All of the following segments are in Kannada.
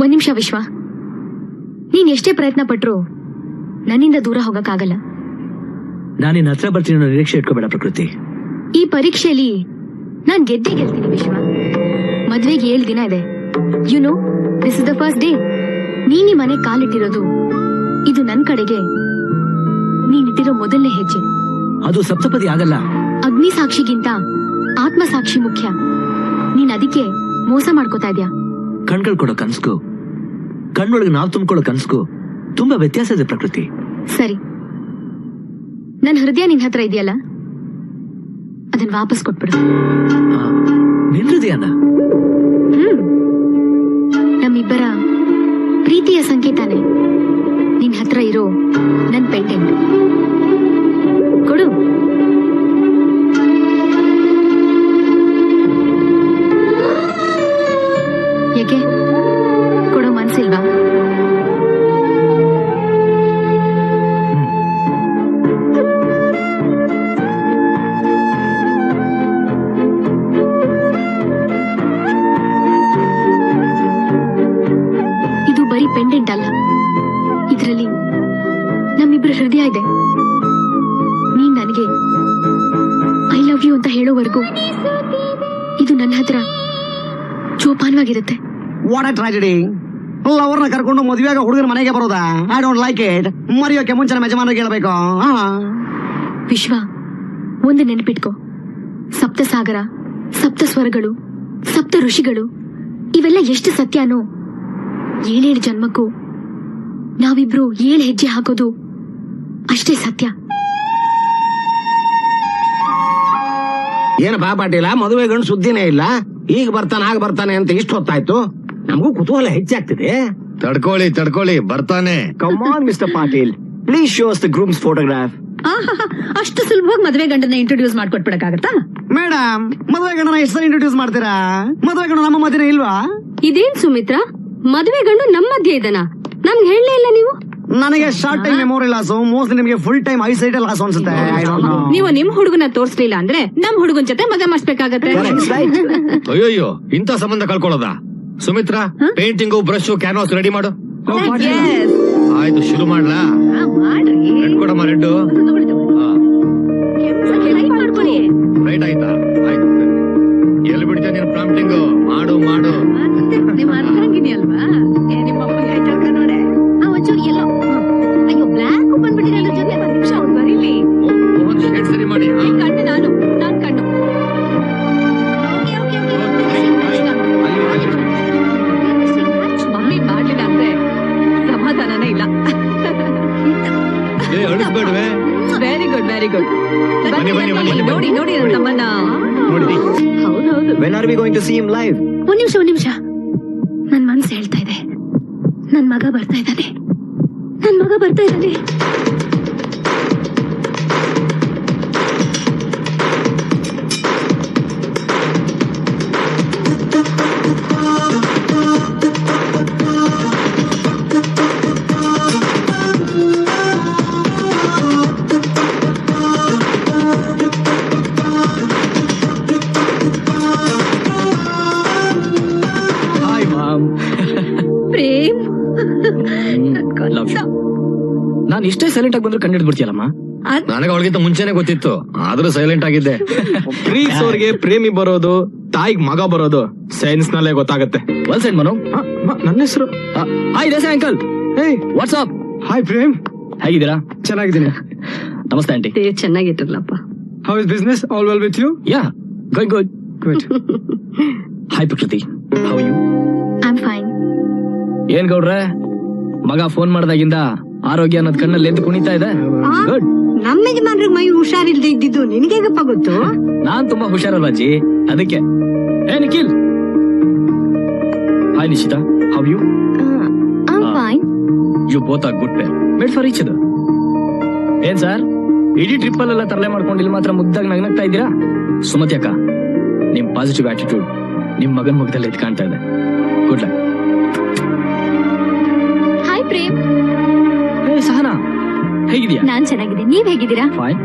ಒಂದ್ ನಿಮಿಷ ವಿಶ್ವ. ನೀನ್ ಎಷ್ಟೇ ಪ್ರಯತ್ನ ಪಟ್ರು ನನ್ನಿಂದ ದೂರ ಹೋಗಕ್ಕಾಗಲ್ಲ. ನಾನು ನಿನ್ನ ಹತ್ರ ಬರ್ತೀನಿ ಅನ್ನೋ ನಿರೀಕ್ಷೆ ಇಟ್ಕೋಬೇಡ ಪ್ರಕೃತಿ. ಈ ಪರೀಕ್ಷೆಯಲ್ಲಿ ನಾನ್ ಗೆದ್ದೇ ಗೆಲ್ತೀನಿ ವಿಶ್ವ. ಮದ್ವೆಗೆ ಏಳು ದಿನ ಇದೆ. You know this is the first day ನೀನಿ ಮನೆ ಕಾಲಿಟ್ಟಿರೋದು ಇದು ನನ್ ಕಡೆಗೆ. ನೀನಿಟ್ಟಿರೋ ಮೊದಲನೇ ಹೆಜ್ಜೆ. ಅದು ಸಪ್ತಪದಿ ಆಗಲ್ಲ. ಅಗ್ನಿ ಸಾಕ್ಷಿಗಿಂತ ಆತ್ಮ ಸಾಕ್ಷಿ ಮುಖ್ಯ. ನೀನ್ ಅದಕ್ಕೆ ಮೋಸ ಮಾಡ್ಕೋತಾ ಇದ್ಯಾ? ಕಣ್ಗಳು ಕೊಡೋ ಕನ್ಸ್ಗೂ. ಕಣ್ಣೊಳಗೆ ನಾವು ತುಂಬಿಕೊಳ್ಳೋ ಕನ್ಸ್ಗೂ ತುಂಬಾ ವ್ಯತ್ಯಾಸ ಇದೆ ಪ್ರಕೃತಿ. ಸರಿ. ನನ್ನ ಹೃದಯ ನಿನ್ನ ಹತ್ರ ಇದೆಯಲ್ಲ? ಅದನ್ನ ವಾಪಸ್ ಕೊಟ್ಬಿಡು. ನಿನ್ ಹೃದಯನ? ಹ್ಮ್. ನಮ್ಮಿಬ್ಬರ ಪ್ರೀತಿಯ ಸಂಕೇತನೇ. ನಿನ್ ಹತ್ರ ಇರೋ ನನ್ನ ಪೇಟೆಂಟ್. ಕೊಡು. ಯಾಕೆ? ಕೊಡೋ ಮನ್ಸಿಲ್ವಾ? ಯು ಅಂತ ಹೇಳೋವರೆಗೂ ಇದು ನನ್ನ ಹತ್ರ ಜೋಪಾನವಾಗಿರುತ್ತೆ. ವಾಟ್ ಅ ಟ್ರಾಜಿಡಿ ಅವ್ರನ್ನ ಕರ್ಕೊಂಡು ಮದುವೆಯಾಗ ಹುಡುಗರ ಮನೆಗೆ ಬರೋದಾ? ಐ ಡೋಂಟ್ ಲೈಕ್ ಇಟ್ ಮರೆಯೋಕೆ ಮುಂಚೆ ನಮ್ಮ ಯಜಮಾನರಿಗೆ ಹೇಳ್ಬೇಕು. ವಿಶ್ವ ಒಂದು ನೆನಪಿಟ್ಕೋ. ಸಪ್ತ ಸಾಗರ ಸಪ್ತ ಸ್ವರಗಳು ಸಪ್ತ ಋಷಿಗಳು ಇವೆಲ್ಲ ಎಷ್ಟು ಸತ್ಯನೋ? ಏಳೇಳು ಜನ್ಮಕ್ಕೂ ನಾವಿಬ್ರು ಏಳು ಹೆಜ್ಜೆ ಹಾಕೋದು ಅಷ್ಟೇ ಸತ್ಯ. ಏನಪ್ಪಾ ಪಾಟೀಲ ಮದುವೆ ಗಂಡು ಸುದ್ದಿನೇ ಇಲ್ಲ. ಈಗ ಬರ್ತಾನೆ ಆಗ ಬರ್ತಾನೆ ಅಂತ ಇಷ್ಟು ಹೊತ್ತಾಯ್ತು? ನಮಗೂ ಕುತೂಹಲ ಹೆಚ್ಚಾಗ್ತಿದೆ. ತಡ್ಕೊಳ್ಳಿ ತಡ್ಕೊಳ್ಳಿ ಬರ್ತಾನೆ. Come on mister Patil please show us the the groom's photograph. ಆಹಾಹಾ, ಅಷ್ಟು ಸುಲಭವಾಗಿ ಮದುವೆ ಗಂಡನ ಇಂಟ್ರೊಡ್ಯೂಸ್ ಮಾಡ್ಕೊಟ್ಬಿಡಕ್ಕಾಗತ್ತಾ? ಮೇಡಮ್ ಮದುವೆ ಗಂಡನ ಎಷ್ಟು ಇಂಟ್ರೊಡ್ಯೂಸ್ ಮಾಡ್ತೀರಾ? ಮದುವೆ ಗಂಡು ನಮ್ಮ ಮಧ್ಯೆ ಇಲ್ವಾ? ಇದೇನ್ ಸುಮಿತ್ರ? ಮದುವೆ ಗಂಡು ನಮ್ಮ ಮಧ್ಯೆ ಇದನ? ನಮ್ಗೆ ಹೇಳಲೇ ಇಲ್ಲ ನೀವು? ನನಗೆ short time memory loss mostly ನಿಮಗೆ full time I side loss ಅನ್ಸುತ್ತೆ. ನೀವು ನಿಮ್ ಹುಡುಗನ ತೋರ್ಸ್ಲಿಲ್ಲ ಅಂದ್ರೆ ನಮ್ ಹುಡುಗನ್ ಜೊತೆ ಮದುವೆ ಮಾಡಿಸ್ಬೇಕಾಗತ್ತೆ. ಅಯ್ಯೋ ಇಂಥ ಸಂಬಂಧ ಕಳ್ಕೊಳ್ಳೋದ? Sumitra painting brush canvas ready ಮಾಡು. ಆಯ್ತು ಶುರು ಮಾಡ್ಲಾ? ಮಾಡ್ರಿ. ಕೊಡಮ್ಮ red When to see him live ಒಂದ್ ನಿಮಿಷ ಒಂದ್ ನಿಮಿಷ. ನನ್ ಮನ್ಸು ಹೇಳ್ತಾ ಇದೆ. ನನ್ ಮಗ ಬರ್ತಾ ಇದ್ದಾನೆ. ನನ್ ಮಗ ಬರ್ತಾ ಇದ್ದಾನೆ. ಬಂದ್ರೆ ನನಗೆ ಅವಳಿಗಿಂತ ಮುಂಚೆನೆ ಗೊತ್ತಿತ್ತು. ಆದ್ರೂ ಸೈಲೆಂಟ್ ಆಗಿದ್ದೆ. ಪ್ರೀತಿಸೋರ್ಗೆ ಪ್ರೇಮಿ ಬರೋದು ತಾಯಿಗ್ ಮಗ ಬರೋದು ಸೈನ್ಸ್ ನಲ್ಲೇ ಗೊತ್ತಾಗತ್ತೆ. One side Manu. ಆ, ಮ- ನನ್ನ ಹೆಸರು? Hi Desai uncle hey what's up hi Prem ಹೇಗಿದ್ದೀರಾ? ಚೆನ್ನಾಗಿದ್ದೀನಿ. ನಮಸ್ತೆ aunty. ಚೆನ್ನಾಗಿಟ್ಟಿರ್ಲಪ್ಪ how is business all well with you yeah good good good hi Prakruthi how you I am fine ಏನ್ ಗೌಡ್ರೆ? ಮಗ ಫೋನ್ ಮಾಡ್ದಾಗಿಂದ ಆರೋಗ್ಯ ಅನ್ನೋದ್ ಕಣ್ಣಲ್ಲಿ ಎದ್ದು ಕುಣಿತಾ ಇದೆ. ಗುಡ್ ನಮ್ಮ ಯಜಮಾನ್ರಿಗೆ ಮೈ ಹುಷಾರಿಲ್ದೆ ಇದ್ದಿದ್ದು ನಿನಗೇಗಪ್ಪ ಗೊತ್ತು? ನಾನ್ ತುಂಬಾ ಹುಷಾರಲ್ಲ ಅಜ್ಜಿ? ಅದಕ್ಕೆ. ಏ Nikhil! Hi Nishita. How you I am fine you both are good pair made for each other ಏನ್ ಸರ್ ಇಡೀ ಟ್ರಿಪ್ ಅಲ್ಲೆಲ್ಲ ತರಲೆ ಮಾಡ್ಕೊಂಡು ಇಲ್ಲಿ ಮಾತ್ರ ಮುದ್ದಾಗಿ ನಗ್ನಗ್ತಾ ಇದ್ದೀರಾ? ಸುಮತಿ ಅಕ್ಕ ನಿಮ್ ಪಾಸಿಟಿವ್ ಆಟಿಟ್ಯೂಡ್ ನಿಮ್ ಮಗನ್ ಮುಖದಲ್ಲಿ ಎದ್ದು ಕಾಣ್ತಾ ಇದೆ. ಗುಡ್ ಲಕ್ ಹಾಯ್ ಪ್ರೇಮ್ ಹೇಗಿದ್ಯಾ ನಾನ್ ಚೆನ್ನಾಗಿದ್ದೀನಿ. ನೀವ್ ಹೇಗಿದ್ದೀರಾ? ಫೈನ್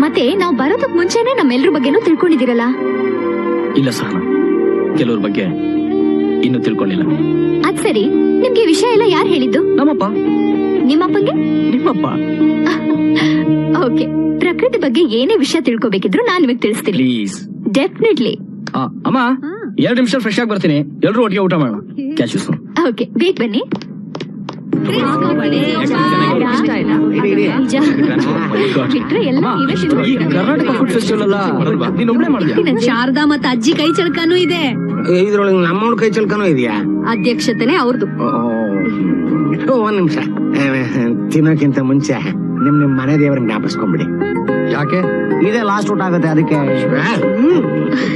ಮತ್ತೆ ನಾವು ಬರೋದಕ್ ಮುಂಚೆನೆ ನಮ್ಮೆಲ್ರ ಬಗ್ಗೆನೂ ತಿಳ್ಕೊಂಡಿದ್ದೀರಲ್ಲ? ಇಲ್ಲ ಸಹನಾ ಕೆಲವ್ರ ಬಗ್ಗೆ ಇನ್ನು ತಿಳ್ಕೊಂಡಿಲ್ಲ. ಅದ್ ಸರಿ. ನಿಮ್ಗೆ ವಿಷಯ ಎಲ್ಲ ಯಾರು ಹೇಳಿದ್ದು? ನಮ್ಮಪ್ಪ. ನಿಮ್ಮಪ್ಪಗೆ? ನಿಮ್ಮಪ್ಪ. ಓಕೆ. ಪ್ರಕೃತಿ ಬಗ್ಗೆ ಏನೇ ವಿಷಯ ತಿಳ್ಕೊಬೇಕಿದ್ರು ನಾನ್ ನಿಮಗೆ ತಿಳಿಸ್ತೀನಿ. ಪ್ಲೀಸ್. ಡೆಫಿನೆಟ್ಲಿ ಅಮ್ಮ ಎರಡು ನಿಮಿಷ ಫ್ರೆಶ್ ಆಗಿ ಬರ್ತೀನಿ. ಎಲ್ಲರೂ ಒಟ್ಟಿಗೆ ಊಟ ಮಾಡೋಣ. ಕ್ಯಾಶ್ ಓಕೆ ಬೇಗ ಬನ್ನಿ. ಶಾರದಾ ಮತ್ತ ಅಜ್ಜಿ ಕೈ ಚಳಕನೂ ಇದೆ. ಇದ್ರೊಳಗೆ ನಮ್ಮ ಕೈ ಚಳಕನು ಇದೆಯಾ? ಅಧ್ಯಕ್ಷತೆನೆ ಅವ್ರದ್ದು ಓ, ಒಂದ್ ನಿಮಿಷ. ತಿನ್ನೋಕ್ಕಿಂತ ಮುಂಚೆ ನಿಮ್ ನಿಮ್ ಮನೆ ದೇವ್ರ ಜ್ಞಾಪಿಸ್ಕೊಂಡ್ಬಿಡಿ ಯಾಕೆ? ಇದೇ ಲಾಸ್ಟ್ ಊಟ ಆಗುತ್ತೆ ಅದಕ್ಕೆ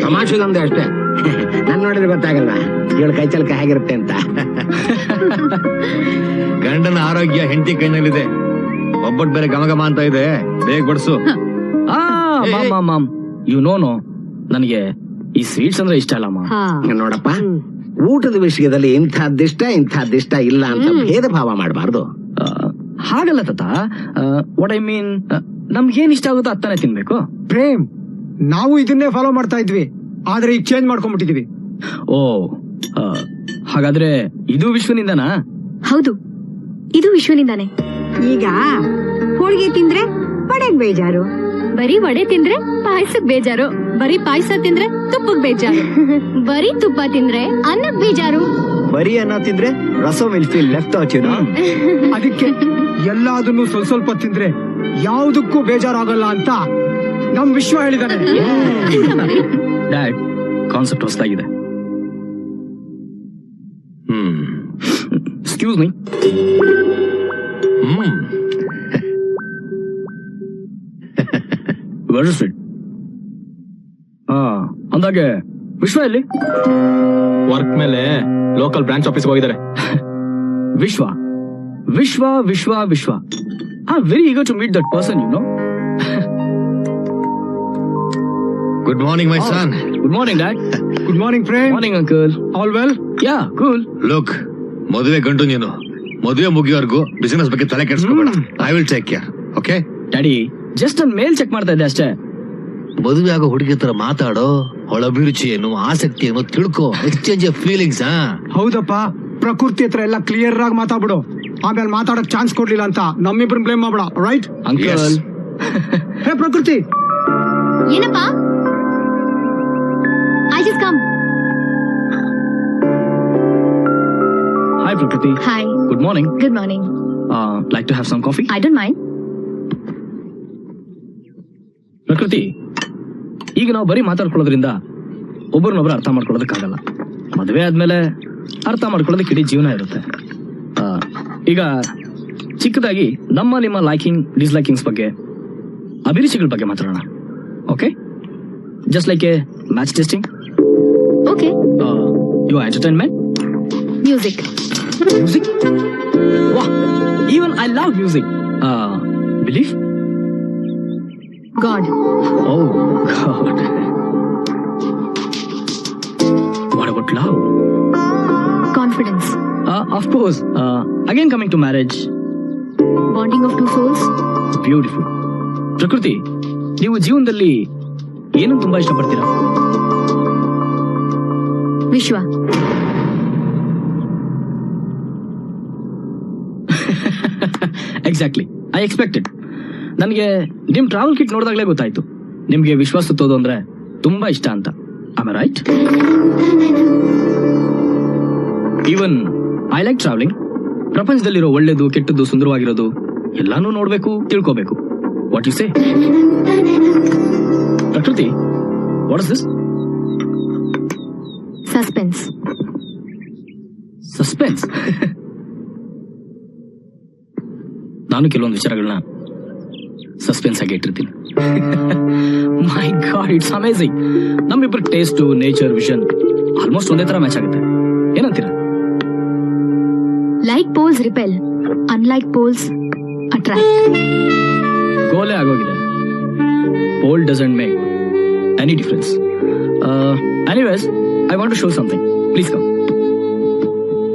ತಮಾಷೆಗಂದೆ ಅಷ್ಟೇ. ನನ್ ನೋಡಿದ್ರೆ ಗೊತ್ತಾಗಲ್ಲ ಇವಳು ಕೈ ಚಲಕ ಹೇಗಿರುತ್ತೆ ಅಂತ. ಗಂಡನ ಆರೋಗ್ಯ ಹೆಂಡತಿ ಕೈನಲ್ಲಿದೆ. ಒಬ್ಬಟ್ ಬೇರೆ ಗಮಗಮ ಗಮ ಅಂತ ಇದೆ. ಬೇಗ ಬಡಿಸು. ಯು ನೋ ನೋ ನನಗೆ ಈ ಸ್ವೀಟ್ಸ್ ಅಂದ್ರೆ ಇಷ್ಟ ಅಲ್ಲಮ್ಮ ನೋಡಪ್ಪ. ಊಟದ ವಿಷಯದಲ್ಲಿ ಇಂಥದ್ದಿಷ್ಟ ಇಂಥದ್ದಿಷ್ಟ ಇಲ್ಲ ಅಂತ ಭೇದ ಭಾವ ಮಾಡಬಾರ್ದು. ಆ, ಹಾಗಲ್ಲ ತಾತ. ವಾಟ್ ಐ ಮೀನ್ ನಮ್ಗೇನ್ ಇಷ್ಟ ಆಗುತ್ತೋ ಅತ್ತನೇ ತಿನ್ಬೇಕು. ಪ್ರೇಮ್ ನಾವು ಇದನ್ನೇ ಫಾಲೋ ಮಾಡ್ತಾ ಇದ್ವಿ. ಆದ್ರೆ ಈಗ ಚೇಂಜ್ ಮಾಡ್ಕೊಂಡ್ಬಿಟ್ಟಿದೀವಿ. ಓ ಆ, ಹಾಗಾದ್ರೆ ಇದು ವಿಶ್ವನಿಂದನಾ? ಹೌದು ಇದು ವಿಶ್ವನಿಂದಾನೆ. ಈಗ ಹೋಳಿಗೆ ತಿಂದ್ರೆ ವಡೆಗ್ ಬೇಜಾರು. ಬರೀ ವಡೆ ತಿಂದ್ರೆ ಪಾಯಸಕ್ ಬೇಜಾರು. ಬರೀ ಪಾಯಸ ತಿಂದ್ರೆ ತುಪ್ಪಕ್ ಬೇಜಾರು. ಬರೀ ತುಪ್ಪ ತಿಂದ್ರೆ ಅನ್ನಕ್ ಬೇಜಾರು. ಬರೀ ಅನ್ನ ತಿಂದ್ರೆ ರಸ ವಿಲ್ ಲೆಫ್ಟ್ ಔಟ್ ಯು ಅದಕ್ಕೆ ಎಲ್ಲಾದನ್ನು ಸ್ವಲ್ಪ ಸ್ವಲ್ಪ ತಿಂದ್ರೆ ಯಾವುದಕ್ಕೂ ಬೇಜಾರಾಗಲ್ಲ ಅಂತ ನಮ್ ವಿಶ್ವ ಹೇಳಿದಾನೆ. ಡ್ಯಾಡ್ ಕಾನ್ಸೆಪ್ಟ್ ಹೊಸದಾಗಿದೆ. Excuse me hmm very sweet ಹಾ ಅಂದಾಗೆ ವಿಶ್ವ ಎಲ್ಲಿ? ವರ್ಕ್ ಮೇಲೆ ಲೋಕಲ್ ಬ್ರಾಂಚ್ ಆಫೀಸ್ ಹೋಗಿದ್ದಾರೆ. Vishwa. Vishwa Vishwa Vishwa. I very eager to meet that person you know good morning my son good morning dad good morning friend morning uncle all well yeah cool look ಮದುವೆ ಗಂಡು ನೀನು. ಮದುವೆ ಮುಗಿಯೋರ್ಗೂ ಬಿಸಿನೆಸ್ ಬಗ್ಗೆ ತಲೆ ಕೆಡಿಸ್ಕೋಬೇಡ. I will take care okay daddy just ಒಂದ್ ಮೇಲ್ ಚೆಕ್ ಮಾಡ್ತಾ ಇದ್ದೆ ಅಷ್ಟೇ. ಮದುವೆ ಆಗೋ ಹುಡುಗಿ ತರ ಮಾತಾಡೋ ಅವಳ ಅಭಿರುಚಿ ಏನು ಆಸಕ್ತಿ ಏನು ತಿಳ್ಕೊ ಎಕ್ಸ್ಚೇಂಜ್ ಆಫ್ ಫೀಲಿಂಗ್ಸ್ ಹೌದಪ್ಪ ಪ್ರಕೃತಿ ಹತ್ರ ಎಲ್ಲ ಕ್ಲಿಯರ್ ಆಗಿ ಮಾತಾಡ್ಬಿಡು. ಆಮೇಲೆ ಮಾತಾಡಕ್ ಚಾನ್ಸ್ ಕೊಡ್ಲಿಲ್ಲ ಅಂತ ನಮ್ಮಿಬ್ರು ಬ್ಲೇಮ್ ಮಾಡ್ಬೇಡ ರೈಟ್ ಅಂಕಲ್ ಹೇ ಪ್ರಕೃತಿ! ಏನಪ್ಪ? Hi Prakruthi hi good morning good morning like to have some coffee I don't mind Prakruthi ಈಗ ನಾವು ಬರೀ ಮಾತಾಡ್ಕೊಳ್ಳೋದ್ರಿಂದ ಒಬ್ಬರನ್ನೊಬ್ರು ಅರ್ಥ ಮಾಡ್ಕೊಳ್ಳೋದಕ್ಕಾಗಲ್ಲ. ಮದುವೆ ಆದ್ಮೇಲೆ ಅರ್ಥ ಮಾಡ್ಕೊಳ್ಳೋದಕ್ಕೆ ಇಡೀ ಜೀವನ ಇರುತ್ತೆ. ಈಗ ಚಿಕ್ಕದಾಗಿ ನಮ್ಮ ನಿಮ್ಮ ಲೈಕಿಂಗ್ ಡಿಸ್ಲೈಕಿಂಗ್ಸ್ ಬಗ್ಗೆ ಅಭಿರುಚಿಗಳ ಬಗ್ಗೆ ಮಾತಾಡೋಣ. Okay just like a match testing okay you entertainment music music wow even I love music belief god Oh God. What about love? Confidence Uh, of course. Uh, again, coming to marriage, bonding of two souls beautiful Prakruthi ನೀವು ಜೀವನದಲ್ಲಿ ಏನು ತುಂಬಾ ಇಷ್ಟಪಡ್ತೀರಾ? ವಿಶ್ವ. ಎಕ್ಸಾಕ್ಟ್ಲಿ ಐ ಎಕ್ಸ್ಪೆಕ್ಟೆಡ್ ನನಗೆ ನಿಮ್ ಟ್ರಾವೆಲ್ ಕಿಟ್ ನೋಡಿದಾಗಲೇ ಗೊತ್ತಾಯ್ತು. ನಿಮ್ಗೆ ವಿಶ್ವಾಸ ತೋದು ಅಂದ್ರೆ ತುಂಬಾ ಇಷ್ಟ ಅಂತ. ಆಮೇಲೆ right even I like travelling ಪ್ರಪಂಚದಲ್ಲಿರೋ ಒಳ್ಳೇದು ಕೆಟ್ಟದ್ದು ಸುಂದರವಾಗಿರೋದು ಎಲ್ಲಾನು ನೋಡ್ಬೇಕು ತಿಳ್ಕೋಬೇಕು. What you say Prakruthi what is this suspense suspense ನಾನು ಕೆಲವೊಂದು ವಿಚಾರಗಳನ್ನ ಸಸ್ಪೆನ್ಸ್ ಆಗಿ ಇಟ್ಟಿರ್ತೀನಿ. ಮೈ ಗಾಡ್ ಇಟ್ಸ್ ಅಮೇಸಿಂಗ್ ನಮ್ಮಿಬ್ಬರ ಟೇಸ್ಟ್ ನೇಚರ್ ವಿಷನ್ ಆಲ್ಮೋಸ್ಟ್ ಒಂದೇ ತರ ಮ್ಯಾಚ್ ಆಗುತ್ತೆ. ಏನಂತೀರಾ? Like poles repel unlike poles attract ಗೋಲೆ ಆಗೋಗಿದೆ. Pole doesn't make any difference anyways I want to show something please come